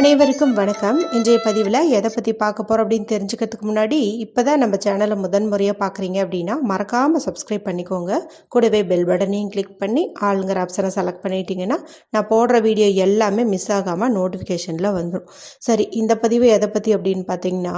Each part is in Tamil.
அனைவருக்கும் வணக்கம். இன்றைய பதிவில் எதை பற்றி பார்க்க போகிறோம் அப்படின்னு தெரிஞ்சுக்கிறதுக்கு முன்னாடி இப்போ தான் நம்ம சேனலை முதன் முறையாக பார்க்குறீங்க அப்படின்னா மறக்காமல் சப்ஸ்கிரைப் பண்ணிக்கோங்க. கூடவே பெல் பட்டனையும் கிளிக் பண்ணி ஆளுங்கிற ஆப்ஷனை செலக்ட் பண்ணிட்டீங்கன்னா நான் போடுற வீடியோ எல்லாமே மிஸ் ஆகாமல் நோட்டிஃபிகேஷனில் வந்துடும் சரி இந்த பதிவு எதை பற்றி அப்படின்னு பார்த்தீங்கன்னா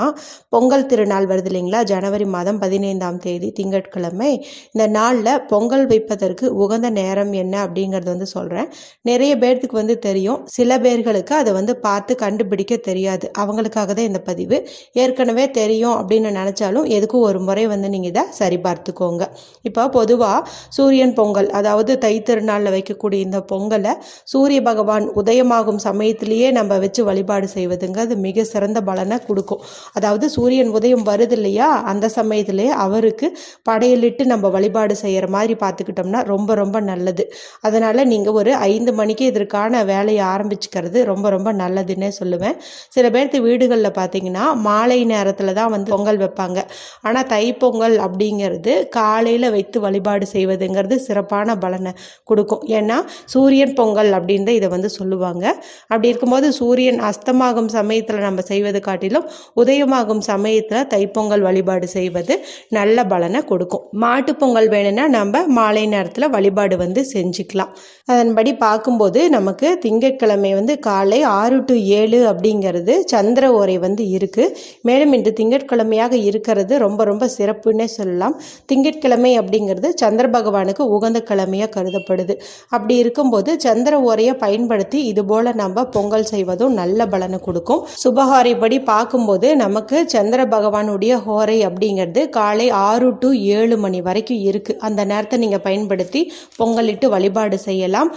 பொங்கல் திருநாள் வருது இல்லைங்களா? ஜனவரி மாதம் பதினைந்தாம் தேதி திங்கட்கிழமை. இந்த நாளில் பொங்கல் வைப்பதற்கு உகந்த நேரம் என்ன அப்படிங்கிறது வந்து சொல்கிறேன் நிறைய பேர்த்துக்கு வந்து தெரியும். சில பேர்களுக்கு அதை வந்து பார்த்து பார்த்து கண்டுபிடிக்க தெரியாது. அவங்களுக்காக தான் இந்த பதிவு. ஏற்கனவே தெரியும் அப்படின்னு நினச்சாலும் எதுக்கும் ஒரு முறை வந்து நீங்கள் இதை சரி பார்த்துக்கோங்க. இப்போ பொதுவாக சூரியன் பொங்கல் அதாவது தைத்திருநாளில் வைக்கக்கூடிய இந்த பொங்கலை சூரிய பகவான் உதயமாகும் சமயத்திலேயே நம்ம வச்சு வழிபாடு செய்வதுங்க. அது மிக சிறந்த பலனை கொடுக்கும். அதாவது சூரியன் உதயம் வருது இல்லையா? அந்த சமயத்திலே அவருக்கு படையலிட்டு நம்ம வழிபாடு செய்கிற மாதிரி பார்த்துக்கிட்டோம்னா ரொம்ப ரொம்ப நல்லது. அதனால் நீங்கள் ஒரு ஐந்து மணிக்கு இதற்கான வேலையை ஆரம்பிச்சுக்கிறது ரொம்ப ரொம்ப நல்லது. நல்லதுன்னே சொல்லுவேன். சில பேர்த்து வீடுகளில் பார்த்தீங்கன்னா மாலை நேரத்தில் தான் வந்து பொங்கல் வைப்பாங்க. ஆனால் தைப்பொங்கல் அப்படிங்கிறது காலையில் வைத்து வழிபாடு செய்வதுங்கிறது சிறப்பான பலனை கொடுக்கும். ஏன்னா சூரியன் பொங்கல் அப்படின்னு தான் இதை வந்து சொல்லுவாங்க. அப்படி இருக்கும்போது சூரியன் அஸ்தமாகும் சமயத்தில் நம்ம செய்வது காட்டிலும் உதயமாகும் சமயத்தில் தைப்பொங்கல் வழிபாடு செய்வது நல்ல பலனை கொடுக்கும். மாட்டுப்பொங்கல் வேணும்னா நம்ம மாலை நேரத்தில் வழிபாடு வந்து செஞ்சுக்கலாம். அதன்படி பார்க்கும்போது நமக்கு திங்கட்கிழமை வந்து காலை ஆறு டு ஏழு அப்படிங்கிறது சந்திர ஓரை வந்து இருக்குது மேலும் இன்று திங்கட்கிழமையாக இருக்கிறது ரொம்ப ரொம்ப சிறப்புன்னே சொல்லலாம். திங்கட்கிழமை அப்படிங்கிறது சந்திர பகவானுக்கு உகந்த கிழமையாக கருதப்படுது. அப்படி இருக்கும்போது சந்திர ஓரையை பயன்படுத்தி இதுபோல் நம்ம பொங்கல் செய்வதும் நல்ல பலனை கொடுக்கும். சுபகாரிப்படி பார்க்கும்போது நமக்கு சந்திர பகவானுடைய ஹோரை அப்படிங்கிறது காலை ஆறு டு ஏழு மணி வரைக்கும் இருக்குது அந்த நேரத்தை நீங்கள் பயன்படுத்தி பொங்கலிட்டு வழிபாடு செய்யலாம்.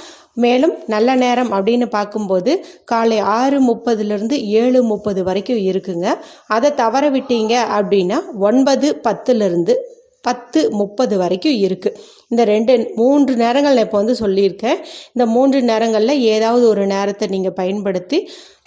மேலும் நல்ல நேரம் அப்படின்னு பார்க்கும்போது காலை ஆறு முப்பதுலேருந்து ஏழு முப்பது வரைக்கும் இருக்குங்க. அதை தவற விட்டீங்க அப்படின்னா ஒன்பது பத்துலேருந்து பத்து முப்பது வரைக்கும் இருக்குது இந்த ரெண்டு மூன்று நேரங்கள் நான் இப்போ வந்து சொல்லியிருக்கேன். இந்த மூன்று நேரங்களில் ஏதாவது ஒரு நேரத்தை நீங்கள் பயன்படுத்தி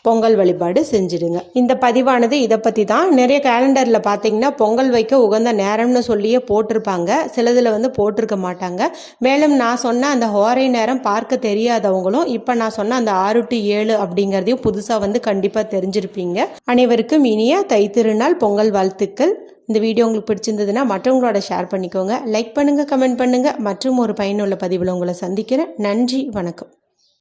பொங்கல் வழிபாடு செஞ்சிடுங்க. இந்த பதிவானது இதை பற்றி தான். நிறைய கேலண்டரில் பார்த்தீங்கன்னா பொங்கல் வைக்க உகந்த நேரம்னு சொல்லியே போட்டிருப்பாங்க. சிலதில் வந்து போட்டிருக்க மாட்டாங்க. மேலும் நான் சொன்ன அந்த ஹோரை நேரம் பார்க்க தெரியாதவங்களும் இப்போ நான் சொன்ன அந்த ஆறு டு ஏழு அப்படிங்கிறதையும் புதுசாக வந்து கண்டிப்பாக தெரிஞ்சிருப்பீங்க. அனைவருக்கும் இனிய தைத்திருநாள் பொங்கல் வாழ்த்துக்கள். இந்த வீடியோ உங்களுக்கு பிடிச்சிருந்ததுன்னா மற்றவங்களோட ஷேர் பண்ணிக்கோங்க. லைக் பண்ணுங்கள் கமெண்ட் பண்ணுங்கள் மற்றும் ஒரு பயனுள்ள பதிவில் உங்களை சந்திக்கிறேன். நன்றி வணக்கம்.